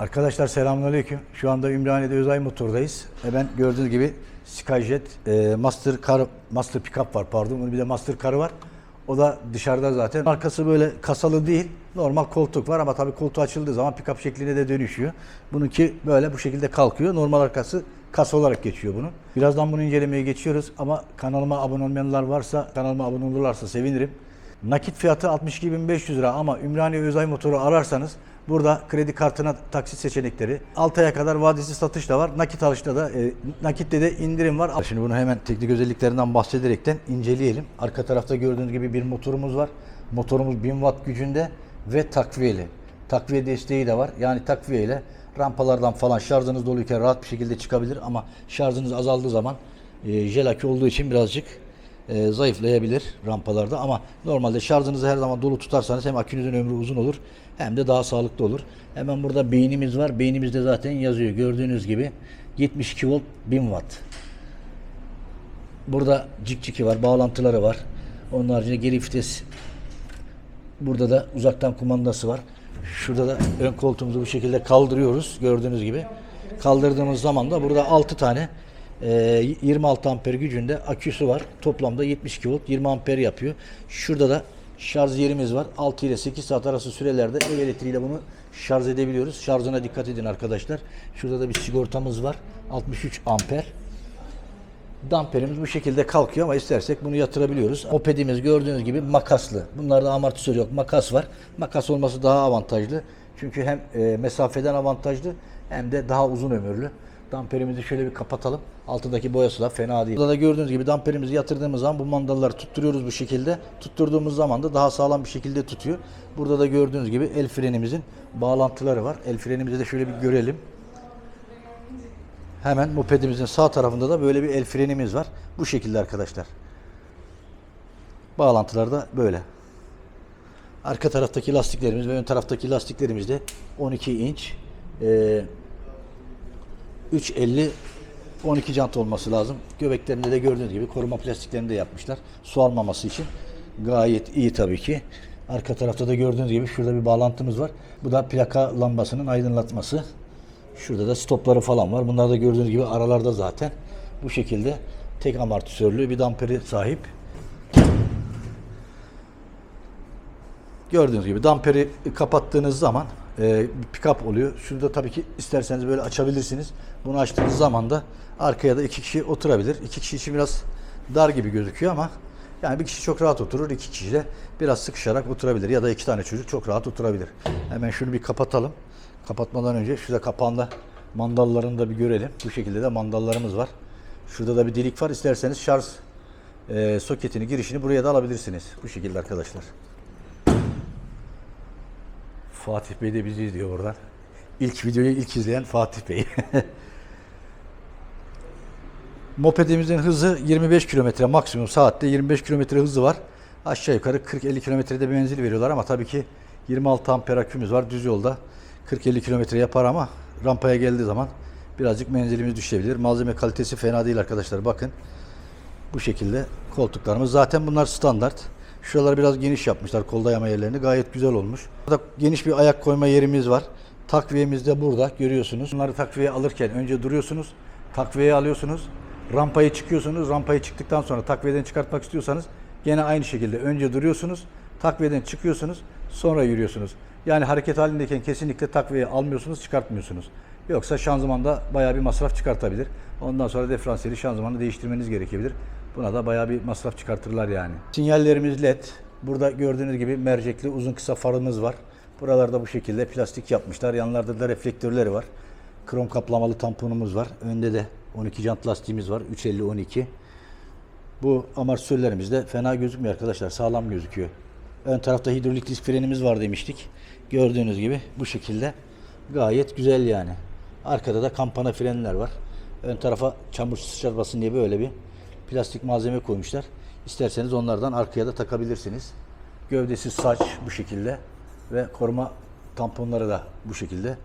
Arkadaşlar selamünaleyküm. Şu anda Ümraniye'de Özay Motor'dayız. Hemen gördüğünüz gibi Skyjet e, Master Car, Master Pickup var pardon. Bunun bir de Master Car'ı var. O da dışarıda zaten. Arkası böyle kasalı değil. Normal koltuk var ama tabii koltuğu açıldığı zaman pickup şekline de dönüşüyor. Bununki böyle bu şekilde kalkıyor. Normal arkası kasa olarak geçiyor bunun. Birazdan bunu incelemeye geçiyoruz ama kanalıma abone olmayanlar varsa kanalıma abone olurlarsa sevinirim. Nakit fiyatı 62.500 lira ama Ümraniye Özay Motor'u ararsanız burada kredi kartına taksit seçenekleri 6 aya kadar vadesi satış da var. Nakit alışta da e, nakitte de indirim var. Şimdi bunu hemen teknik özelliklerinden bahsederekten inceleyelim. Arka tarafta gördüğünüz gibi bir motorumuz var. Motorumuz 1000 watt gücünde ve takviyeli. Takviye desteği de var. Yani takviye ile rampalardan falan şarjınız doluyken rahat bir şekilde çıkabilir ama şarjınız azaldığı zaman e, jel akü olduğu için birazcık e, zayıflayabilir rampalarda ama normalde şarjınızı her zaman dolu tutarsanız hem akünüzün ömrü uzun olur hem de daha sağlıklı olur. Hemen burada beynimiz var. Beynimizde zaten yazıyor. Gördüğünüz gibi 72 volt 1000 watt. Burada cik var, bağlantıları var. Onun haricinde geri vites Burada da uzaktan kumandası var. Şurada da ön koltuğumuzu bu şekilde kaldırıyoruz gördüğünüz gibi. Kaldırdığımız zaman da burada 6 tane e, 26 amper gücünde aküsü var. Toplamda 72 volt 20 amper yapıyor. Şurada da şarj yerimiz var. 6 ile 8 saat arası sürelerde ev elektriğiyle bunu şarj edebiliyoruz. Şarjına dikkat edin arkadaşlar. Şurada da bir sigortamız var. 63 amper. Damperimiz bu şekilde kalkıyor ama istersek bunu yatırabiliyoruz. Opedimiz gördüğünüz gibi makaslı. Bunlarda amortisör yok. Makas var. Makas olması daha avantajlı. Çünkü hem e, mesafeden avantajlı hem de daha uzun ömürlü. Damperimizi şöyle bir kapatalım. Altındaki boyası da fena değil. Burada da gördüğünüz gibi damperimizi yatırdığımız zaman bu mandalları tutturuyoruz bu şekilde. Tutturduğumuz zaman da daha sağlam bir şekilde tutuyor. Burada da gördüğünüz gibi el frenimizin bağlantıları var. El frenimizi de şöyle bir görelim. Hemen mopedimizin sağ tarafında da böyle bir el frenimiz var. Bu şekilde arkadaşlar. Bağlantılar da böyle. Arka taraftaki lastiklerimiz ve ön taraftaki lastiklerimiz de 12 inç. Ee, 350 12 jant olması lazım. Göbeklerinde de gördüğünüz gibi koruma plastiklerini de yapmışlar. Su almaması için. Gayet iyi tabii ki. Arka tarafta da gördüğünüz gibi şurada bir bağlantımız var. Bu da plaka lambasının aydınlatması. Şurada da stopları falan var. Bunlar da gördüğünüz gibi aralarda zaten. Bu şekilde tek amortisörlü bir damperi sahip. Gördüğünüz gibi damperi kapattığınız zaman e, pick-up oluyor. Şurada tabii ki isterseniz böyle açabilirsiniz. Bunu açtığınız zaman da arkaya da iki kişi oturabilir. İki kişi için biraz dar gibi gözüküyor ama yani bir kişi çok rahat oturur. iki kişi de biraz sıkışarak oturabilir. Ya da iki tane çocuk çok rahat oturabilir. Hemen şunu bir kapatalım. Kapatmadan önce şurada kapağında mandallarını da bir görelim. Bu şekilde de mandallarımız var. Şurada da bir delik var. İsterseniz şarj e, soketini, girişini buraya da alabilirsiniz. Bu şekilde arkadaşlar. Fatih Bey de bizi izliyor oradan. İlk videoyu ilk izleyen Fatih Bey. Mopedimizin hızı 25 kilometre maksimum saatte 25 kilometre hızı var. Aşağı yukarı 40-50 kilometrede bir menzil veriyorlar ama tabii ki 26 amper akümüz var düz yolda. 40-50 kilometre yapar ama rampaya geldiği zaman birazcık menzilimiz düşebilir. Malzeme kalitesi fena değil arkadaşlar bakın. Bu şekilde koltuklarımız zaten bunlar standart. Şuraları biraz geniş yapmışlar kol dayama yerlerini. Gayet güzel olmuş. Burada geniş bir ayak koyma yerimiz var. Takviyemiz de burada görüyorsunuz. Bunları takviye alırken önce duruyorsunuz. Takviyeyi alıyorsunuz. Rampayı çıkıyorsunuz. Rampayı çıktıktan sonra takviyeden çıkartmak istiyorsanız gene aynı şekilde önce duruyorsunuz. Takviyeden çıkıyorsunuz. Sonra yürüyorsunuz. Yani hareket halindeyken kesinlikle takviye almıyorsunuz, çıkartmıyorsunuz. Yoksa şanzımanda bayağı bir masraf çıkartabilir. Ondan sonra diferansiyeli şanzımanı değiştirmeniz gerekebilir. Buna da bayağı bir masraf çıkartırlar yani. Sinyallerimiz led. Burada gördüğünüz gibi mercekli uzun kısa farımız var. Buralarda bu şekilde plastik yapmışlar. Yanlarda da reflektörleri var. Krom kaplamalı tamponumuz var. Önde de 12 jant lastiğimiz var. 350-12. Bu amortisörlerimiz de fena gözükmüyor arkadaşlar. Sağlam gözüküyor. Ön tarafta hidrolik disk frenimiz var demiştik. Gördüğünüz gibi bu şekilde gayet güzel yani. Arkada da kampana frenler var. Ön tarafa çamur sıçratmasın diye böyle bir plastik malzeme koymuşlar. İsterseniz onlardan arkaya da takabilirsiniz. Gövdesi saç bu şekilde ve koruma tamponları da bu şekilde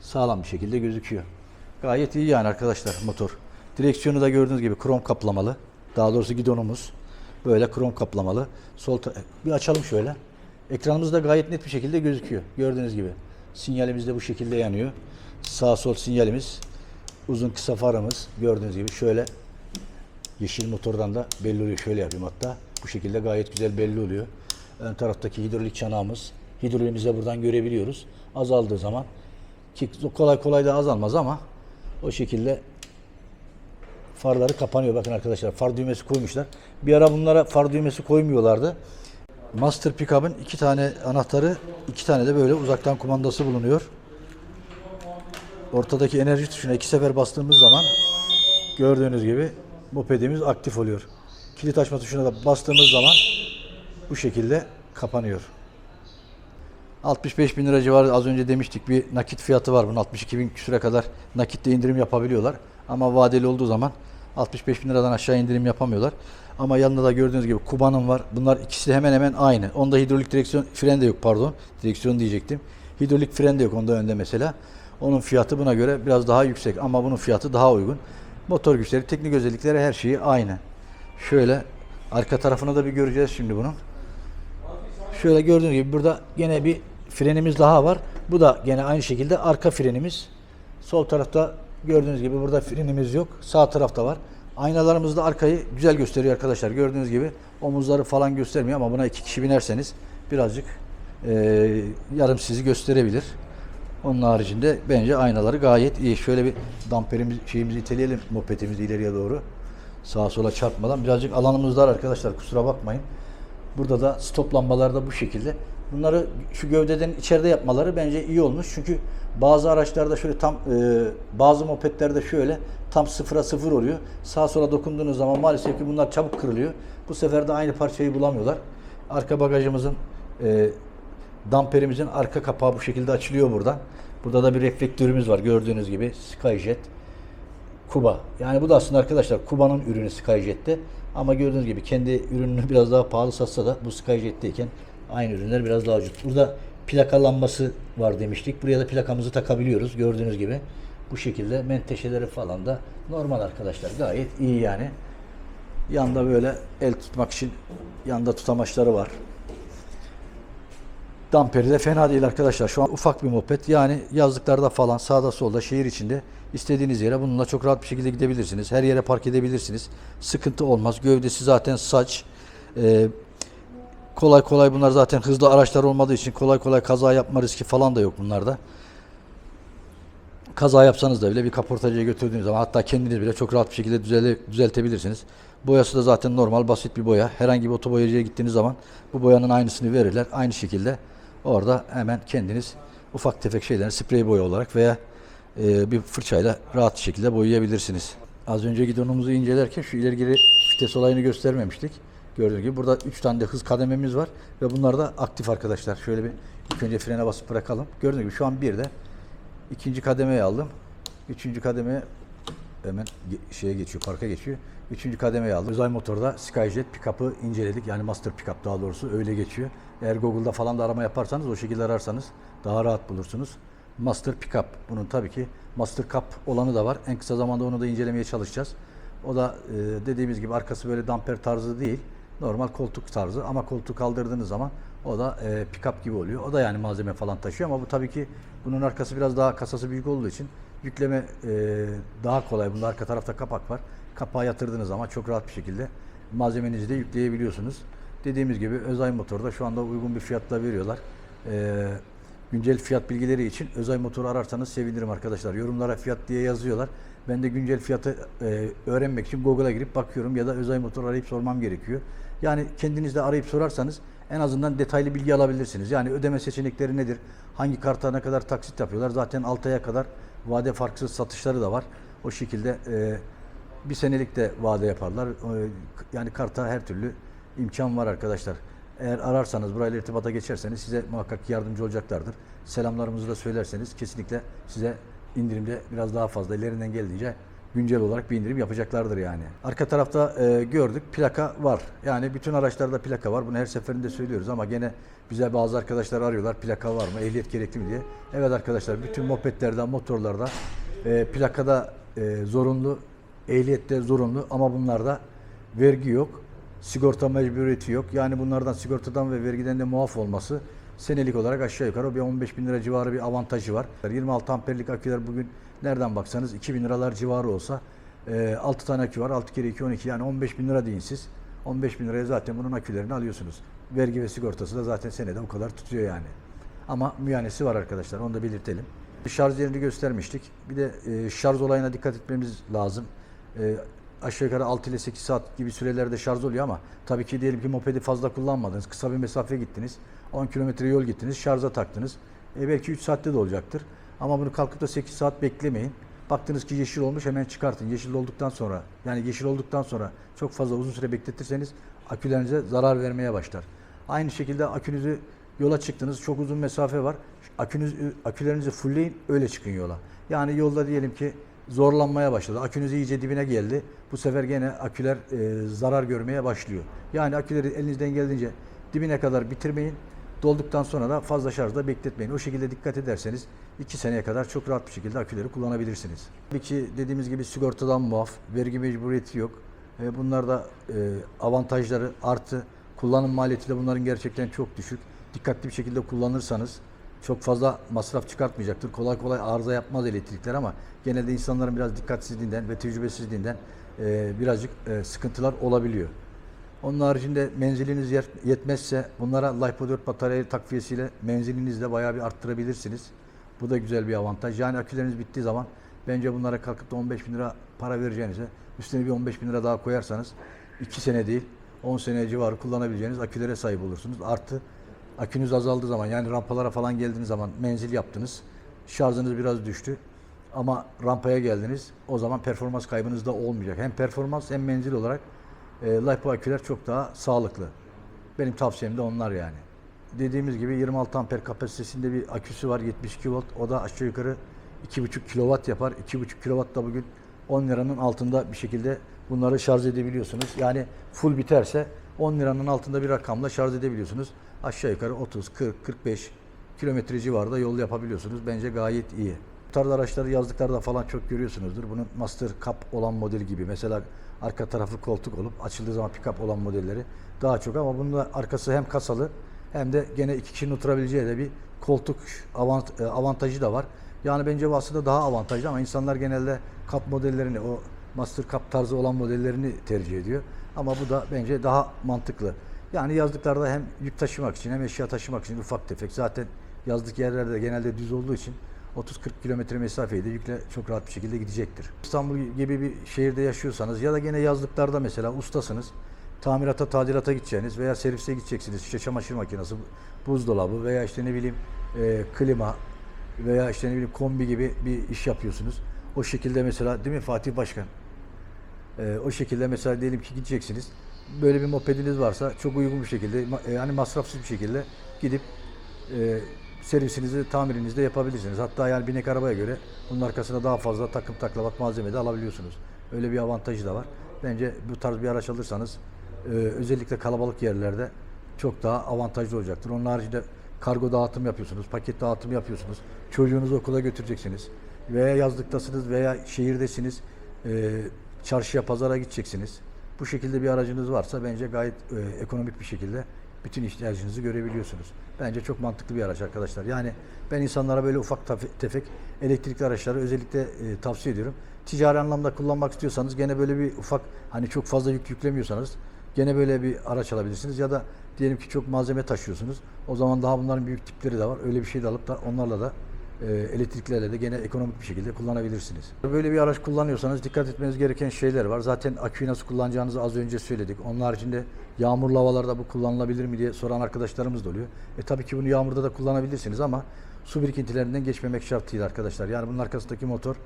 sağlam bir şekilde gözüküyor. Gayet iyi yani arkadaşlar motor. Direksiyonu da gördüğünüz gibi krom kaplamalı. Daha doğrusu gidonumuz böyle krom kaplamalı. Sol bir açalım şöyle. Ekranımız da gayet net bir şekilde gözüküyor. Gördüğünüz gibi. Sinyalimiz de bu şekilde yanıyor. Sağ sol sinyalimiz. Uzun kısa farımız gördüğünüz gibi şöyle yeşil motordan da belli oluyor. Şöyle yapayım hatta. Bu şekilde gayet güzel belli oluyor. Ön taraftaki hidrolik çanağımız. Hidroliğimizi de buradan görebiliyoruz. Azaldığı zaman ki kolay kolay da azalmaz ama o şekilde farları kapanıyor. Bakın arkadaşlar far düğmesi koymuşlar. Bir ara bunlara far düğmesi koymuyorlardı. Master Pickup'ın iki tane anahtarı, iki tane de böyle uzaktan kumandası bulunuyor. Ortadaki enerji tuşuna iki sefer bastığımız zaman gördüğünüz gibi mopedimiz aktif oluyor. Kilit açma tuşuna da bastığımız zaman bu şekilde kapanıyor. 65 bin lira civarı az önce demiştik bir nakit fiyatı var bunun 62 bin küsüre kadar nakitte indirim yapabiliyorlar. Ama vadeli olduğu zaman 65 bin liradan aşağı indirim yapamıyorlar. Ama yanında da gördüğünüz gibi Kuba'nın var. Bunlar ikisi de hemen hemen aynı. Onda hidrolik direksiyon fren de yok pardon. Direksiyon diyecektim. Hidrolik fren de yok onda önde mesela. Onun fiyatı buna göre biraz daha yüksek ama bunun fiyatı daha uygun. Motor güçleri, teknik özellikleri her şeyi aynı. Şöyle arka tarafını da bir göreceğiz şimdi bunun. Şöyle gördüğünüz gibi burada gene bir frenimiz daha var. Bu da gene aynı şekilde arka frenimiz. Sol tarafta gördüğünüz gibi burada frenimiz yok. Sağ tarafta var. Aynalarımız da arkayı güzel gösteriyor arkadaşlar. Gördüğünüz gibi omuzları falan göstermiyor ama buna iki kişi binerseniz birazcık eee, yarım sizi gösterebilir. Onun haricinde bence aynaları gayet iyi. Şöyle bir damperimiz şeyimizi iteleyelim mopedimizi ileriye doğru. Sağa sola çarpmadan. Birazcık alanımız dar arkadaşlar kusura bakmayın. Burada da stop lambalar da bu şekilde. Bunları şu gövdeden içeride yapmaları bence iyi olmuş. Çünkü bazı araçlarda şöyle tam e, bazı mopedlerde şöyle tam sıfıra sıfır oluyor. Sağa sola dokunduğunuz zaman maalesef ki bunlar çabuk kırılıyor. Bu sefer de aynı parçayı bulamıyorlar. Arka bagajımızın e, damperimizin arka kapağı bu şekilde açılıyor buradan. Burada da bir reflektörümüz var gördüğünüz gibi Skyjet. Kuba. Yani bu da aslında arkadaşlar Kuba'nın ürünü Skyjet'te. Ama gördüğünüz gibi kendi ürününü biraz daha pahalı satsa da bu Skyjet'teyken aynı ürünler biraz daha ucuz. Burada plaka lambası var demiştik. Buraya da plakamızı takabiliyoruz gördüğünüz gibi. Bu şekilde menteşeleri falan da normal arkadaşlar. Gayet iyi yani. Yanda böyle el tutmak için yanda tutamaçları var. Damperi de fena değil arkadaşlar. Şu an ufak bir moped. Yani yazlıklarda falan sağda solda şehir içinde istediğiniz yere bununla çok rahat bir şekilde gidebilirsiniz. Her yere park edebilirsiniz. Sıkıntı olmaz. Gövdesi zaten saç. Ee, kolay kolay bunlar zaten hızlı araçlar olmadığı için kolay kolay kaza yapma riski falan da yok bunlarda. Kaza yapsanız da bile bir kaportacıya götürdüğünüz zaman hatta kendiniz bile çok rahat bir şekilde düzele, düzeltebilirsiniz. Boyası da zaten normal basit bir boya. Herhangi bir otoboyacıya gittiğiniz zaman bu boyanın aynısını verirler. Aynı şekilde orada hemen kendiniz ufak tefek şeyleri sprey boya olarak veya e, bir fırçayla rahat şekilde boyayabilirsiniz. Az önce gidonumuzu incelerken şu ileri geri vites olayını göstermemiştik. Gördüğünüz gibi burada 3 tane de hız kadememiz var ve bunlar da aktif arkadaşlar. Şöyle bir ilk önce frene basıp bırakalım. Gördüğünüz gibi şu an bir de ikinci kademeye aldım. Üçüncü kademeye hemen şeye geçiyor, parka geçiyor. Üçüncü kademeye aldım. Özel motorda Skyjet pick-up'ı inceledik. Yani Master Pickup daha doğrusu öyle geçiyor. Eğer Google'da falan da arama yaparsanız o şekilde ararsanız daha rahat bulursunuz. Master Pickup. Bunun tabii ki Master Cup olanı da var. En kısa zamanda onu da incelemeye çalışacağız. O da e, dediğimiz gibi arkası böyle damper tarzı değil. Normal koltuk tarzı ama koltuğu kaldırdığınız zaman o da e, pick-up gibi oluyor. O da yani malzeme falan taşıyor ama bu tabii ki bunun arkası biraz daha kasası büyük olduğu için yükleme e, daha kolay. Bunda arka tarafta kapak var. Kapağı yatırdığınız zaman çok rahat bir şekilde malzemenizi de yükleyebiliyorsunuz. Dediğimiz gibi Özay Motor'da şu anda uygun bir fiyatla veriyorlar. E, güncel fiyat bilgileri için Özay Motor'u ararsanız sevinirim arkadaşlar. Yorumlara fiyat diye yazıyorlar. Ben de güncel fiyatı e, öğrenmek için Google'a girip bakıyorum ya da Özay Motor arayıp sormam gerekiyor. Yani kendiniz de arayıp sorarsanız en azından detaylı bilgi alabilirsiniz. Yani ödeme seçenekleri nedir? Hangi karta ne kadar taksit yapıyorlar? Zaten 6 aya kadar vade farksız satışları da var. O şekilde e, bir senelik de vade yaparlar. E, Yani karta her türlü imkan var arkadaşlar. Eğer ararsanız burayla irtibata geçerseniz size muhakkak yardımcı olacaklardır. Selamlarımızı da söylerseniz kesinlikle size indirimde biraz daha fazla ellerinden geldiğince güncel olarak bir indirim yapacaklardır yani. Arka tarafta e, gördük plaka var. Yani bütün araçlarda plaka var. Bunu her seferinde söylüyoruz ama gene bize bazı arkadaşlar arıyorlar plaka var mı, ehliyet gerekli mi diye. Evet arkadaşlar bütün mopedlerde, motorlarda e, plakada e, zorunlu, ehliyette zorunlu ama bunlarda vergi yok. Sigorta mecburiyeti yok. Yani bunlardan sigortadan ve vergiden de muaf olması senelik olarak aşağı yukarı bir 15 bin lira civarı bir avantajı var. 26 amperlik aküler bugün nereden baksanız 2 bin liralar civarı olsa 6 tane akü var. 6 kere 2 12 yani 15 bin lira deyin siz. 15 bin liraya zaten bunun akülerini alıyorsunuz. Vergi ve sigortası da zaten senede o kadar tutuyor yani. Ama müyanesi var arkadaşlar onu da belirtelim. Şarj yerini göstermiştik. Bir de e, şarj olayına dikkat etmemiz lazım. E, aşağı yukarı 6 ile 8 saat gibi sürelerde şarj oluyor ama tabii ki diyelim ki mopedi fazla kullanmadınız. Kısa bir mesafeye gittiniz. 10 kilometre yol gittiniz. Şarja taktınız. E, belki 3 saatte de olacaktır. Ama bunu kalkıp da 8 saat beklemeyin. Baktınız ki yeşil olmuş hemen çıkartın. Yeşil olduktan sonra yani yeşil olduktan sonra çok fazla uzun süre bekletirseniz akülerinize zarar vermeye başlar. Aynı şekilde akünüzü yola çıktınız. Çok uzun mesafe var. Akünüz, akülerinizi fullleyin öyle çıkın yola. Yani yolda diyelim ki zorlanmaya başladı. Akünüz iyice dibine geldi. Bu sefer gene aküler e, zarar görmeye başlıyor. Yani aküleri elinizden geldiğince dibine kadar bitirmeyin. Dolduktan sonra da fazla şarjda bekletmeyin. O şekilde dikkat ederseniz 2 seneye kadar çok rahat bir şekilde aküleri kullanabilirsiniz. Tabii ki dediğimiz gibi sigortadan muaf, vergi mecburiyeti yok. E, bunlar da e, avantajları artı kullanım maliyeti de bunların gerçekten çok düşük. Dikkatli bir şekilde kullanırsanız çok fazla masraf çıkartmayacaktır. Kolay kolay arıza yapmaz elektrikler ama genelde insanların biraz dikkatsizliğinden ve tecrübesizliğinden e, birazcık e, sıkıntılar olabiliyor. Onun haricinde menziliniz yetmezse bunlara LiPo 4 batarya takviyesiyle menzilinizi de bayağı bir arttırabilirsiniz. Bu da güzel bir avantaj. Yani aküleriniz bittiği zaman bence bunlara kalkıp da 15 bin lira para vereceğinize üstüne bir 15 bin lira daha koyarsanız 2 sene değil 10 sene civarı kullanabileceğiniz akülere sahip olursunuz. Artı akünüz azaldığı zaman yani rampalara falan geldiğiniz zaman menzil yaptınız. Şarjınız biraz düştü. Ama rampaya geldiniz. O zaman performans kaybınız da olmayacak. Hem performans hem menzil olarak e, LiPo aküler çok daha sağlıklı. Benim tavsiyem de onlar yani. Dediğimiz gibi 26 amper kapasitesinde bir aküsü var 72 volt. O da aşağı yukarı 2,5 kilowatt yapar. 2,5 kilowatt da bugün 10 liranın altında bir şekilde bunları şarj edebiliyorsunuz. Yani full biterse 10 liranın altında bir rakamla şarj edebiliyorsunuz. Aşağı yukarı 30, 40, 45 kilometre civarında yol yapabiliyorsunuz. Bence gayet iyi. Bu tarz araçları yazlıklarda falan çok görüyorsunuzdur. Bunun Master Cup olan modeli gibi. Mesela arka tarafı koltuk olup açıldığı zaman pick-up olan modelleri daha çok ama bunun da arkası hem kasalı hem de gene iki kişinin oturabileceği de bir koltuk avant- e, avantajı da var. Yani bence bu aslında daha avantajlı ama insanlar genelde Cup modellerini o Master Cup tarzı olan modellerini tercih ediyor. Ama bu da bence daha mantıklı. Yani yazlıklarda hem yük taşımak için hem eşya taşımak için ufak tefek. Zaten yazlık yerlerde genelde düz olduğu için 30-40 kilometre mesafeyi de yükle çok rahat bir şekilde gidecektir. İstanbul gibi bir şehirde yaşıyorsanız ya da gene yazlıklarda mesela ustasınız. Tamirata, tadilata gideceğiniz veya servise gideceksiniz. İşte çamaşır makinesi, buzdolabı veya işte ne bileyim e, klima veya işte ne bileyim kombi gibi bir iş yapıyorsunuz. O şekilde mesela değil mi Fatih Başkan? Ee, o şekilde mesela diyelim ki gideceksiniz. Böyle bir mopediniz varsa çok uygun bir şekilde e, yani masrafsız bir şekilde gidip e, servisinizi, tamirinizi de yapabilirsiniz. Hatta yani binek arabaya göre bunun arkasına daha fazla takım taklavat malzeme de alabiliyorsunuz. Öyle bir avantajı da var. Bence bu tarz bir araç alırsanız e, özellikle kalabalık yerlerde çok daha avantajlı olacaktır. Onun haricinde kargo dağıtım yapıyorsunuz, paket dağıtım yapıyorsunuz. Çocuğunuzu okula götüreceksiniz. Veya yazlıktasınız veya şehirdesiniz. E, çarşıya, pazara gideceksiniz. Bu şekilde bir aracınız varsa bence gayet e, ekonomik bir şekilde bütün ihtiyacınızı görebiliyorsunuz. Bence çok mantıklı bir araç arkadaşlar. Yani ben insanlara böyle ufak tefek elektrikli araçları özellikle e, tavsiye ediyorum. Ticari anlamda kullanmak istiyorsanız gene böyle bir ufak hani çok fazla yük yüklemiyorsanız gene böyle bir araç alabilirsiniz ya da diyelim ki çok malzeme taşıyorsunuz. O zaman daha bunların büyük tipleri de var. Öyle bir şey de alıp da onlarla da elektriklerle de gene ekonomik bir şekilde kullanabilirsiniz. Böyle bir araç kullanıyorsanız dikkat etmeniz gereken şeyler var. Zaten aküyü nasıl kullanacağınızı az önce söyledik. Onun haricinde yağmurlu havalarda bu kullanılabilir mi diye soran arkadaşlarımız da oluyor. E tabii ki bunu yağmurda da kullanabilirsiniz ama su birikintilerinden geçmemek şartıyla arkadaşlar. Yani bunun arkasındaki motor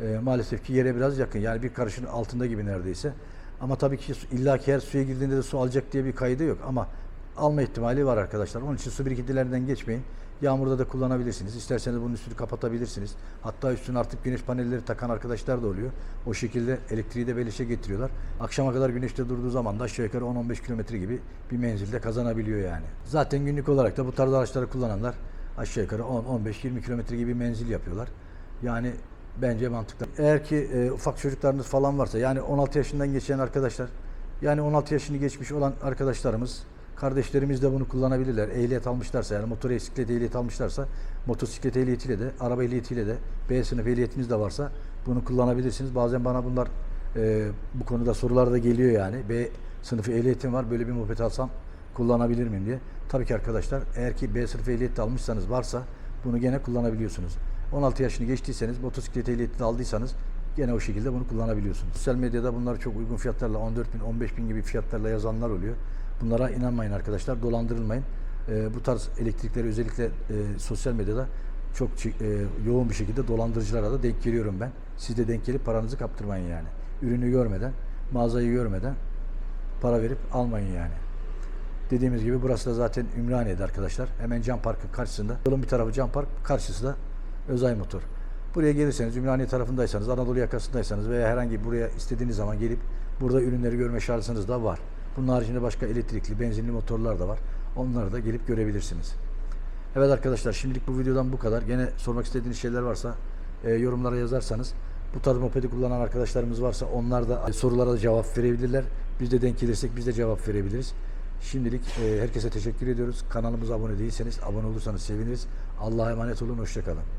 e, maalesef ki yere biraz yakın. Yani bir karışın altında gibi neredeyse. Ama tabii ki su- illa ki her suya girdiğinde de su alacak diye bir kaydı yok. Ama alma ihtimali var arkadaşlar. Onun için su birikintilerinden geçmeyin. Yağmurda da kullanabilirsiniz. İsterseniz bunun üstünü kapatabilirsiniz. Hatta üstüne artık güneş panelleri takan arkadaşlar da oluyor. O şekilde elektriği de belişe getiriyorlar. Akşama kadar güneşte durduğu zaman da aşağı yukarı 10-15 kilometre gibi bir menzilde kazanabiliyor yani. Zaten günlük olarak da bu tarz araçları kullananlar aşağı yukarı 10-15-20 kilometre gibi menzil yapıyorlar. Yani bence mantıklı. Eğer ki e, ufak çocuklarınız falan varsa yani 16 yaşından geçen arkadaşlar yani 16 yaşını geçmiş olan arkadaşlarımız Kardeşlerimiz de bunu kullanabilirler. Ehliyet almışlarsa yani motor bisiklet ehliyet almışlarsa motosiklet ehliyetiyle de araba ehliyetiyle de B sınıf ehliyetiniz de varsa bunu kullanabilirsiniz. Bazen bana bunlar e, bu konuda sorular da geliyor yani. B sınıfı ehliyetim var böyle bir moped alsam kullanabilir miyim diye. Tabii ki arkadaşlar eğer ki B sınıfı ehliyet de almışsanız varsa bunu gene kullanabiliyorsunuz. 16 yaşını geçtiyseniz motosiklet ehliyeti de aldıysanız gene o şekilde bunu kullanabiliyorsunuz. Sosyal medyada bunları çok uygun fiyatlarla 14 bin 15 bin gibi fiyatlarla yazanlar oluyor. Bunlara inanmayın arkadaşlar dolandırılmayın. Ee, bu tarz elektrikleri özellikle e, sosyal medyada çok e, yoğun bir şekilde dolandırıcılara da denk geliyorum ben. Siz de denk gelip paranızı kaptırmayın yani. Ürünü görmeden, mağazayı görmeden para verip almayın yani. Dediğimiz gibi burası da zaten Ümraniye'de arkadaşlar. Hemen Can Park'ın karşısında. Yolun bir tarafı Can Park, karşısı da Özay Motor. Buraya gelirseniz, Ümraniye tarafındaysanız, Anadolu yakasındaysanız veya herhangi buraya istediğiniz zaman gelip burada ürünleri görme şansınız da var. Bunun haricinde başka elektrikli, benzinli motorlar da var. Onları da gelip görebilirsiniz. Evet arkadaşlar şimdilik bu videodan bu kadar. Gene sormak istediğiniz şeyler varsa e, yorumlara yazarsanız bu tarz mopedi kullanan arkadaşlarımız varsa onlar da e, sorulara da cevap verebilirler. Biz de denk gelirsek biz de cevap verebiliriz. Şimdilik e, herkese teşekkür ediyoruz. Kanalımıza abone değilseniz abone olursanız seviniriz. Allah'a emanet olun. Hoşçakalın.